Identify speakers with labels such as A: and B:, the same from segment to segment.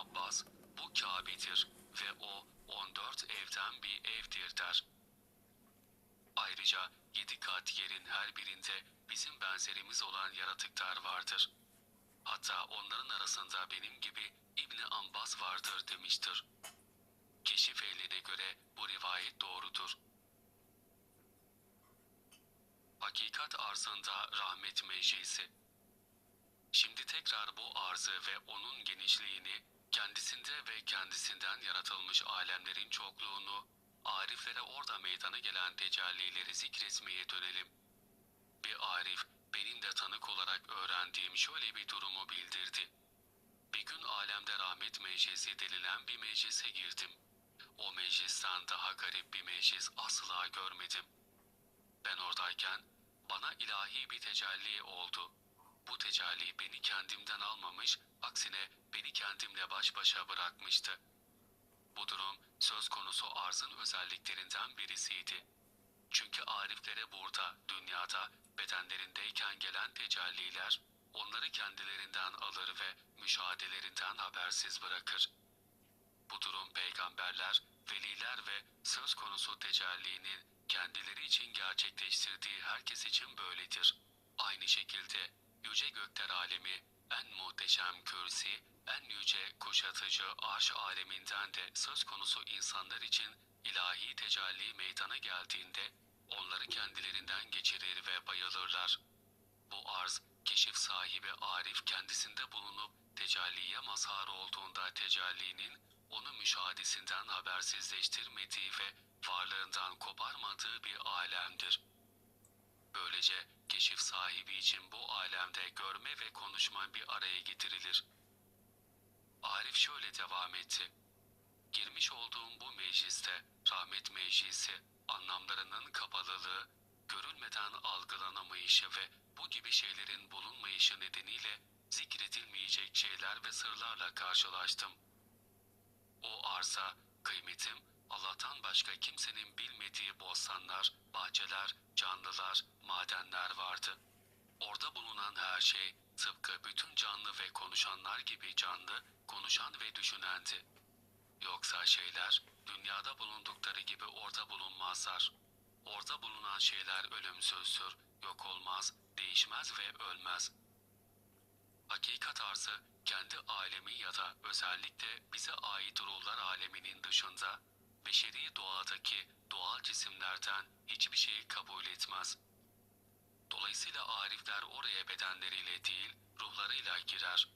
A: Abbas, bu Kabe'dir ve o 14 evden bir evdir der. Ayrıca yedi kat yerin her birinde bizim benzerimiz olan yaratıklar vardır. Hatta onların arasında benim gibi İbni Ambas vardır demiştir. Keşif ehline göre bu rivayet doğrudur. Hakikat arzında rahmet meclisi. Şimdi tekrar bu arzı ve onun genişliğini, kendisinde ve kendisinden yaratılmış alemlerin çokluğunu, ariflere orada meydana gelen tecellileri zikretmeye dönelim. Bir arif, benim de tanık olarak öğrendiğim şöyle bir durumu bildirdi. Bir gün alemde rahmet meclisi denilen bir meclise girdim. O meclisten daha garip bir meclis asla görmedim. Ben oradayken bana ilahi bir tecelli oldu. Bu tecelli beni kendimden almamış, aksine beni kendimle baş başa bırakmıştı. Bu durum söz konusu arzın özelliklerinden birisiydi. Çünkü ariflere burada, dünyada, bedenlerindeyken gelen tecelliler, onları kendilerinden alır ve müşahedelerinden habersiz bırakır. Bu durum peygamberler, veliler ve söz konusu tecellinin kendileri için gerçekleştirdiği herkes için böyledir. Aynı şekilde yüce gökler alemi, en muhteşem kürsi, en yüce kuşatıcı arş aleminden de söz konusu insanlar için ilahi tecelli meydana geldiğinde onları kendilerinden geçirir ve bayılırlar. Bu arz, keşif sahibi Arif kendisinde bulunup tecelliye mazhar olduğunda tecellinin onu müşahadesinden habersizleştirmediği ve varlığından koparmadığı bir alemdir. Böylece keşif sahibi için bu alemde görme ve konuşma bir araya getirilir. Arif şöyle devam etti. Girmiş olduğum bu mecliste rahmet meclisi anlamlarının kapalılığı, görülmeden algılanamayışı ve bu gibi şeylerin bulunmayışı nedeniyle zikredilmeyecek şeyler ve sırlarla karşılaştım. O arsa, kıymetim, Allah'tan başka kimsenin bilmediği bostanlar, bahçeler, canlılar, madenler vardı. Orada bulunan her şey tıpkı bütün canlı ve konuşanlar gibi canlı, konuşan ve düşünendi. Yoksa şeyler dünyada bulundukları gibi orada bulunmazlar. Orada bulunan şeyler ölümsüzdür, yok olmaz, değişmez ve ölmez. Hakikat arzı kendi alemi ya da özellikle bize ait ruhlar aleminin dışında beşeri doğadaki doğal cisimlerden hiçbir şeyi kabul etmez. Dolayısıyla arifler oraya bedenleriyle değil ruhlarıyla girer.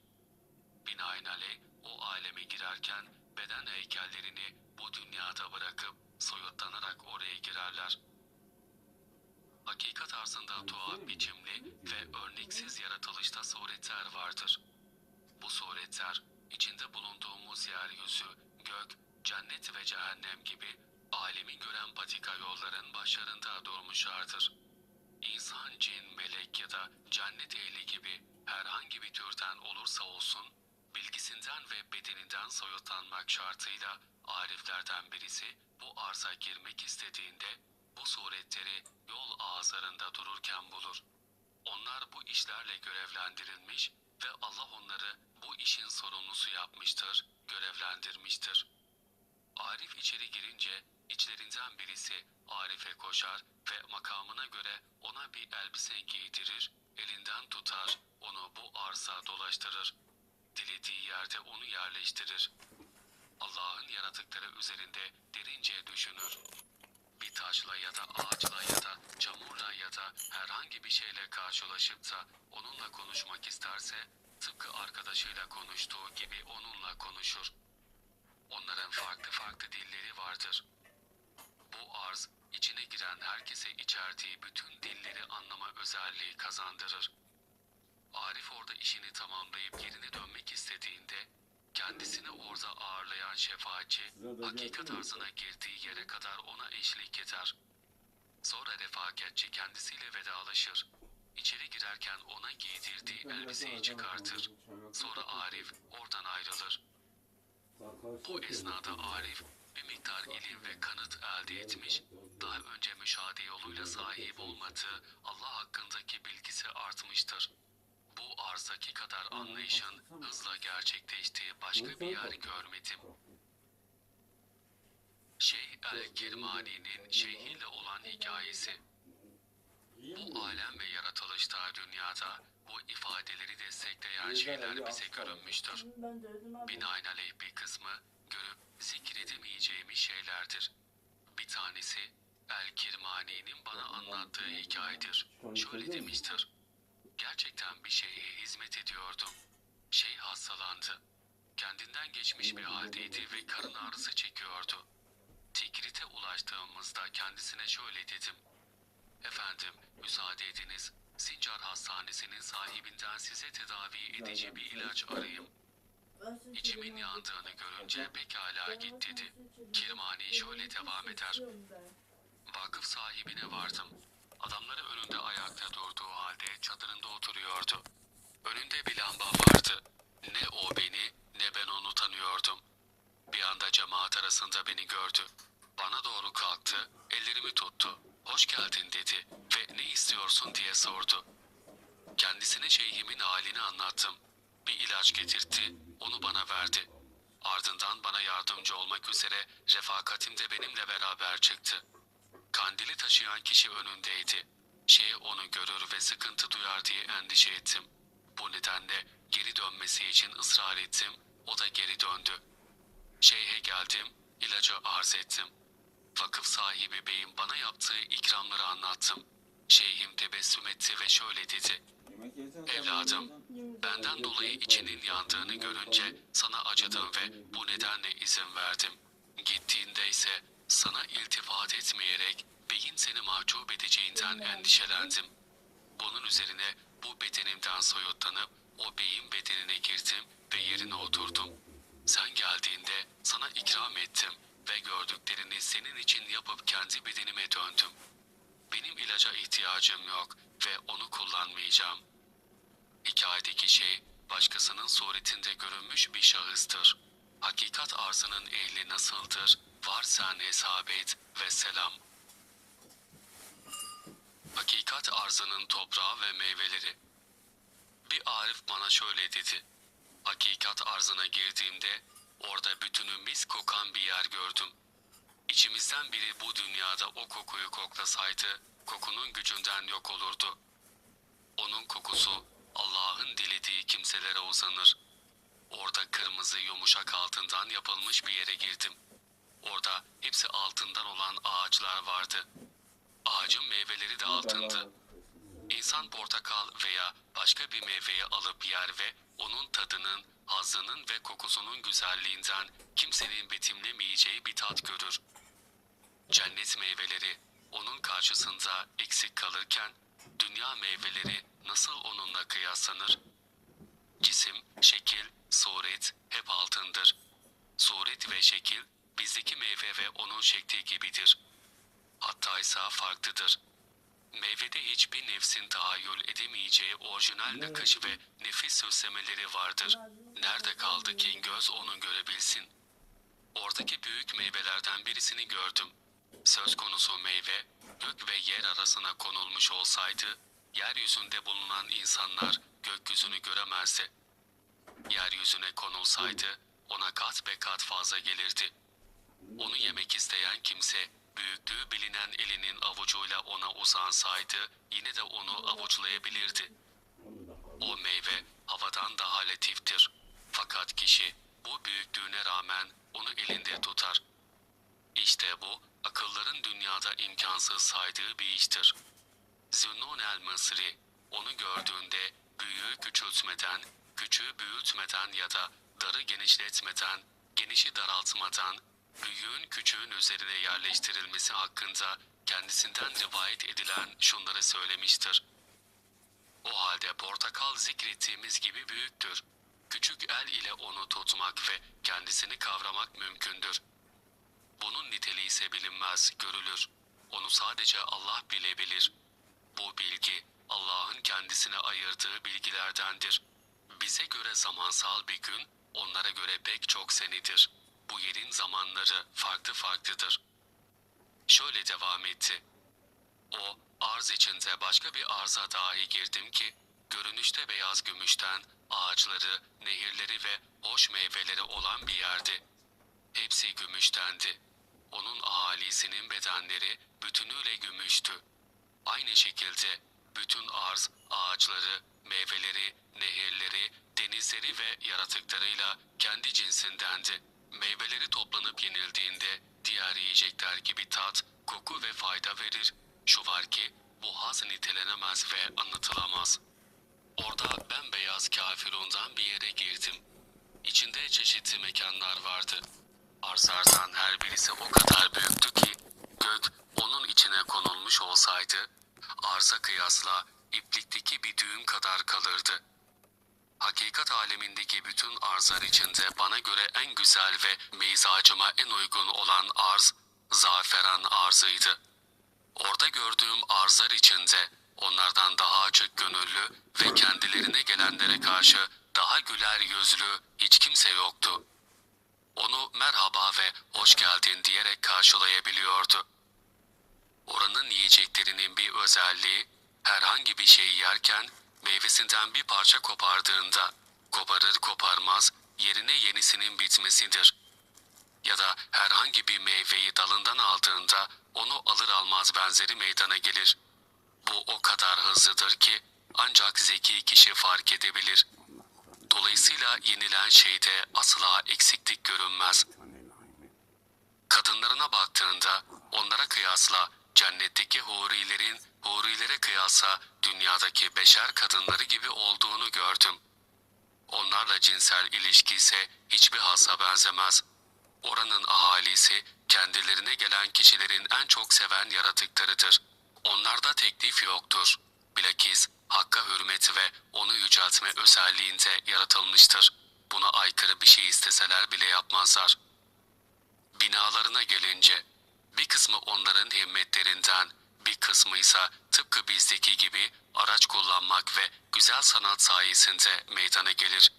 A: Binaenaleyh o aleme girerken beden heykellerini bu dünyada bırakıp soyutlanarak oraya girerler. Hakikat arzında tuhaf biçimli ve örneksiz yaratılışta suretler vardır. Bu suretler içinde bulunduğumuz yeryüzü, gök, cennet ve cehennem gibi alemi gören patika yolların başlarında durmuşlardır. İnsan, cin, melek ya da cennet ehli gibi herhangi bir türden olursa olsun bilgisinden ve bedeninden soyutlanmak şartıyla ariflerden birisi bu arza girmek istediğinde bu suretleri yol ağızlarında dururken bulur. Onlar bu işlerle görevlendirilmiş ve Allah onları bu işin sorumlusu yapmıştır, görevlendirmiştir. İçeri girince içlerinden birisi Arif'e koşar ve makamına göre ona bir elbise giydirir, elinden tutar, onu bu arsa dolaştırır. Dilediği yerde onu yerleştirir. Allah'ın yaratıkları üzerinde derince düşünür. Bir taşla ya da ağaçla ya da çamurla ya da herhangi bir şeyle karşılaşıp da onunla konuşmak isterse tıpkı arkadaşıyla konuştuğu gibi onunla konuşur. Onların farklı farklı dilleri vardır. Bu arz içine giren herkese içerdiği bütün dilleri anlama özelliği kazandırır. Arif orada işini tamamlayıp yerine dönmek istediğinde kendisini orada ağırlayan şefaatçi hakikat arzına girdiği yere kadar ona eşlik eder. Sonra refakatçi kendisiyle vedalaşır. İçeri girerken ona giydirdiği elbiseyi çıkartır. Sonra Arif oradan ayrılır. Bu esnada Arif bir miktar ilim ve kanıt elde etmiş, daha önce müşahede yoluyla sahip olmadığı Allah hakkındaki bilgisi artmıştır. Bu arzdaki kadar anlayışın hızla gerçekleştiği başka bir yer görmedim. Şeyh el-Kirmani'nin şeyhiyle olan hikayesi. Bu alem ve yaratılışta dünyada bu ifadeleri destekleyen şeyler bize görünmüştür. Binaenaleyh bir kısmı görüp zikredemeyeceğimiz şeylerdir. Bir tanesi El-Kirmani'nin bana anlattığı hikayedir. Şöyle demiştir. Gerçekten bir şeye hizmet ediyordum. Şey hastalandı. Kendinden geçmiş bir haldeydi ve karın ağrısı çekiyordu. Tikrit'e ulaştığımızda kendisine şöyle dedim. Efendim, müsaade ediniz. Sincar Hastanesi'nin sahibinden size tedavi edici bir ilaç arayayım. İçimin yandığını görünce pekala git dedi. Kirmani şöyle devam eder. Vakıf sahibine vardım. Adamları önünde ayakta durduğu halde çadırında oturuyordu. Önünde bir lamba vardı. Ne o beni ne ben onu tanıyordum. Bir anda cemaat arasında beni gördü. Bana doğru kalktı, ellerimi tuttu. Hoş geldin dedi ve ne istiyorsun diye sordu. Kendisine şeyhimin halini anlattım. Bir ilaç getirtti, onu bana verdi. Ardından bana yardımcı olmak üzere refakatim de benimle beraber çıktı. Kandili taşıyan kişi önündeydi. Şey onu görür ve sıkıntı duyar diye endişe ettim. Bu nedenle geri dönmesi için ısrar ettim. O da geri döndü. Şeyhe geldim, ilacı arz ettim. Vakıf sahibi beyin bana yaptığı ikramları anlattım. Şeyhim tebessüm etti ve şöyle dedi. Evladım, benden dolayı içinin yandığını görünce sana acıdım ve bu nedenle izin verdim. Gittiğinde ise sana iltifat etmeyerek beyin seni mahcup edeceğinden endişelendim. Bunun üzerine bu bedenimden soyutlanıp o beyin bedenine girdim ve yerine oturdum. Sen geldiğinde sana ikram ettim ve gördüklerini senin için yapıp kendi bedenime döndüm. Benim ilaca ihtiyacım yok ve onu kullanmayacağım. Hikayedeki şey başkasının suretinde görünmüş bir şahıstır. Hakikat arzının ehli nasıldır? Var sen hesap et ve selam. Hakikat arzının toprağı ve meyveleri. Bir arif bana şöyle dedi. Hakikat arzına girdiğimde orada bütünü mis kokan bir yer gördüm. İçimizden biri bu dünyada o kokuyu koklasaydı kokunun gücünden yok olurdu. Onun kokusu Allah'ın dilediği kimselere uzanır. Orada kırmızı yumuşak altından yapılmış bir yere girdim. Orada hepsi altından olan ağaçlar vardı. Ağacın meyveleri de altındı. İnsan portakal veya başka bir meyveyi alıp yer ve onun tadının, hazzının ve kokusunun güzelliğinden kimsenin betimlemeyeceği bir tat görür. Cennet meyveleri onun karşısında eksik kalırken dünya meyveleri nasıl onunla kıyaslanır? Cisim, şekil, suret hep altındır. Suret ve şekil bizdeki meyve ve onun şekli gibidir. Hatta ise farklıdır. Meyvede hiçbir nefsin tahayyül edemeyeceği orijinal nakış ve nefis süslemeleri vardır. Nerede kaldı ki göz onu görebilsin? Oradaki büyük meyvelerden birisini gördüm. Söz konusu meyve, gök ve yer arasına konulmuş olsaydı, yeryüzünde bulunan insanlar gökyüzünü göremezdi. Yeryüzüne konulsaydı, ona kat be kat fazla gelirdi. Onu yemek isteyen kimse, büyüklüğü bilinen elinin avucuyla ona uzansaydı, yine de onu avuçlayabilirdi. O meyve havadan daha latiftir. Fakat kişi bu büyüklüğüne rağmen onu elinde tutar. İşte bu akılların dünyada imkansız saydığı bir iştir. Zünnun el Mısri onu gördüğünde büyüğü küçültmeden, küçüğü büyütmeden ya da darı genişletmeden, genişi daraltmadan, büyüğün küçüğün üzerine yerleştirilmesi hakkında kendisinden rivayet edilen şunları söylemiştir. O halde portakal zikrettiğimiz gibi büyüktür. Küçük el ile onu tutmak ve kendisini kavramak mümkündür. Bunun niteliği ise bilinmez, görülür. Onu sadece Allah bilebilir. Bu bilgi Allah'ın kendisine ayırdığı bilgilerdendir. Bize göre zamansal bir gün, onlara göre pek çok senedir. Bu yerin zamanları farklı farklıdır. Şöyle devam etti. O, arz içinde başka bir arza dahi girdim ki, görünüşte beyaz gümüşten ağaçları, nehirleri ve hoş meyveleri olan bir yerdi. Hepsi gümüştendi. Onun ahalisinin bedenleri bütünüyle gümüştü. Aynı şekilde bütün arz, ağaçları, meyveleri, nehirleri, denizleri ve yaratıklarıyla kendi cinsindendi. Meyveleri toplanıp yenildiğinde diğer yiyecekler gibi tat, koku ve fayda verir. Şu var ki bu haz nitelenemez ve anlatılamaz. Orada bembeyaz kafirundan bir yere girdim. İçinde çeşitli mekanlar vardı. Arzlardan her birisi o kadar büyüktü ki gök onun içine konulmuş olsaydı arza kıyasla iplikteki bir düğüm kadar kalırdı. Hakikat alemindeki bütün arzlar içinde bana göre en güzel ve mizacıma en uygun olan arz zaferan arzıydı. Orada gördüğüm arzlar içinde onlardan daha açık gönüllü ve kendilerine gelenlere karşı daha güler yüzlü hiç kimse yoktu. Onu merhaba ve hoş geldin diyerek karşılayabiliyordu. Oranın yiyeceklerinin bir özelliği herhangi bir şeyi yerken meyvesinden bir parça kopardığında koparır koparmaz yerine yenisinin bitmesidir. Ya da herhangi bir meyveyi dalından aldığında onu alır almaz benzeri meydana gelir. Bu o kadar hızlıdır ki ancak zeki kişi fark edebilir. Dolayısıyla yenilen şeyde asla eksiklik görünmez. Kadınlarına baktığında onlara kıyasla cennetteki hurilerin hurilere kıyasla dünyadaki beşer kadınları gibi olduğunu gördüm. Onlarla cinsel ilişki ise hiçbir hasa benzemez. Oranın ahalisi kendilerine gelen kişilerin en çok seven yaratıklarıdır. Onlarda teklif yoktur. Bilakis hakka hürmet ve onu yüceltme özelliğinde yaratılmıştır. Buna aykırı bir şey isteseler bile yapmazlar. Binalarına gelince bir kısmı onların himmetlerinden, bir kısmı ise tıpkı bizdeki gibi araç kullanmak ve güzel sanat sayesinde meydana gelir.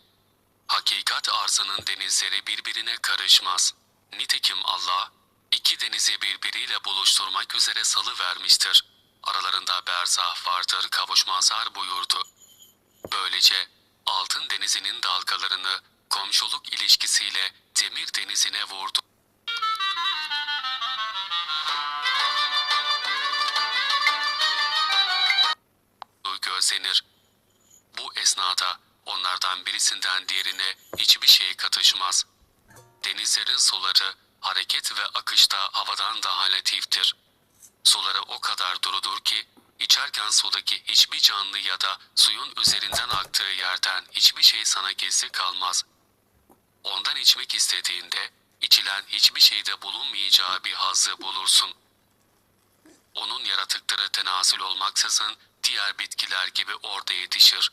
A: Hakikat arzının denizleri birbirine karışmaz. Nitekim Allah iki denizi birbiriyle buluşturmak üzere salı vermiştir. Aralarında berzah vardır kavuşmazlar buyurdu. Böylece altın denizinin dalgalarını komşuluk ilişkisiyle demir denizine vurdu. Gözlenir. Bu esnada onlardan birisinden diğerine hiçbir şey katışmaz. Denizlerin suları hareket ve akışta havadan daha latiftir. Suları o kadar durudur ki içerken sudaki hiçbir canlı ya da suyun üzerinden aktığı yerden hiçbir şey sana gizli kalmaz. Ondan içmek istediğinde içilen hiçbir şeyde bulunmayacağı bir hazzı bulursun. Onun yaratıkları tenasül olmaksızın diğer bitkiler gibi orada yetişir.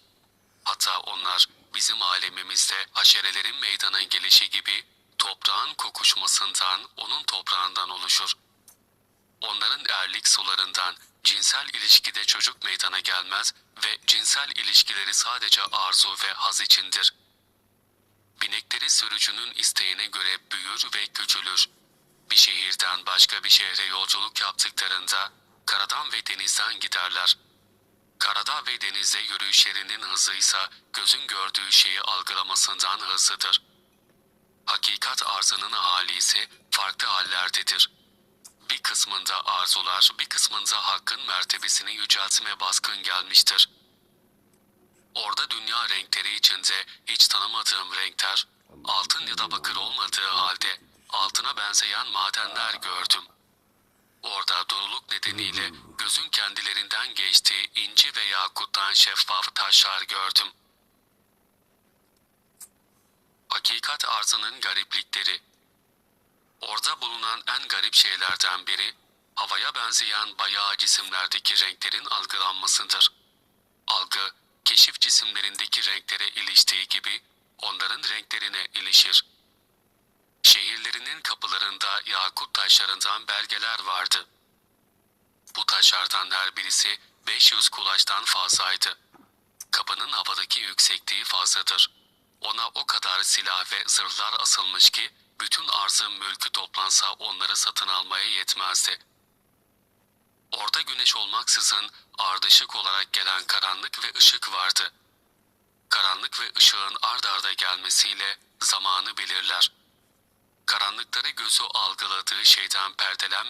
A: Hatta onlar bizim alemimizde haşerelerin meydana gelişi gibi toprağın kokuşmasından onun toprağından oluşur. Onların erlik sularından cinsel ilişkide çocuk meydana gelmez ve cinsel ilişkileri sadece arzu ve haz içindir. Binekleri sürücünün isteğine göre büyür ve küçülür. Bir şehirden başka bir şehre yolculuk yaptıklarında karadan ve denizden giderler. Karada ve denizde yürüyüşlerinin hızı ise gözün gördüğü şeyi algılamasından hızlıdır. Hakikat arzının hali ise farklı hallerdedir. Bir kısmında arzular, bir kısmında hakkın mertebesini yüceltme baskın gelmiştir. Orada dünya renkleri içinde hiç tanımadığım renkler, altın ya da bakır olmadığı halde altına benzeyen madenler gördüm. Orada duruluk nedeniyle gözün kendilerinden geçtiği inci ve yakuttan şeffaf taşlar gördüm. Hakikat arzının gariplikleri Orada bulunan en garip şeylerden biri, havaya benzeyen bayağı cisimlerdeki renklerin algılanmasıdır. Algı, keşif cisimlerindeki renklere iliştiği gibi onların renklerine ilişir. Şehirlerinin kapılarında yakut taşlarından belgeler vardı. Bu taşlardan her birisi 500 kulaçtan fazlaydı. Kapının havadaki yüksekliği fazladır. Ona o kadar silah ve zırhlar asılmış ki bütün arzın mülkü toplansa onları satın almaya yetmezdi. Orada güneş olmaksızın ardışık olarak gelen karanlık ve ışık vardı. Karanlık ve ışığın ard arda gelmesiyle zamanı belirler. Karanlıkları gözü algıladığı şeyden perdelenmeyen